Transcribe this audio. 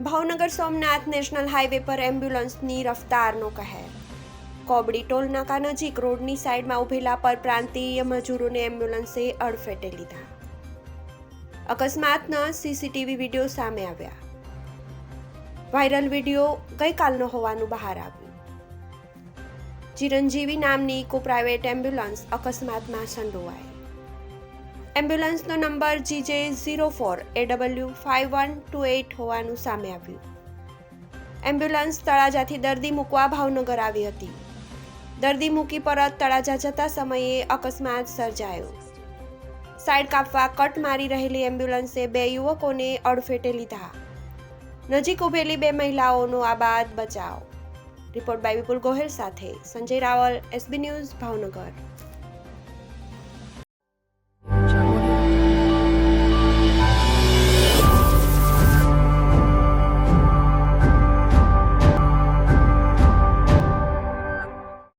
Bhavnagar Somnath national highway પર એમ્બ્યુલન્સની રફતારનો કહેર. Kobdi toll નાકા નજીક રોડની સાઈડમાં ઉભેલા પરપ્રાંતીય મજૂરોને એમ્બ્યુલન્સે અડફેટે લીધા. અકસ્માતના સીસીટીવી વીડિયો સામે આવ્યા. વાયરલ વીડિયો ગઈકાલનો હોવાનું બહાર આવ્યું. ચિરંજીવી નામની ઇકો પ્રાઇવેટ એમ્બ્યુલન્સ અકસ્માતમાં સંડોવાઈ. એમ્બ્યુલન્સનો number GJ zero four A W five one two eight હોવાનું સામે આવ્યું. એમ્બ્યુલન્સ તળાજાથી દર્દી મૂકવા ભાવનગર આવી હતી. દર્દી મૂકી પરત તળાજા જતા સમયે અકસ્માત સર્જાયો. સાઈડ કાપવા કટ મારી રહેલી એમ્બ્યુલન્સે બે યુવકોને અડફેટે લીધા. નજીક ઉભેલી બે મહિલાઓનો આબાદ બચાવ. રિપોર્ટ બાય વિપુલ ગોહેલ સાથે સંજય રાવલ, એસબી ન્યૂઝ ભાવનગર.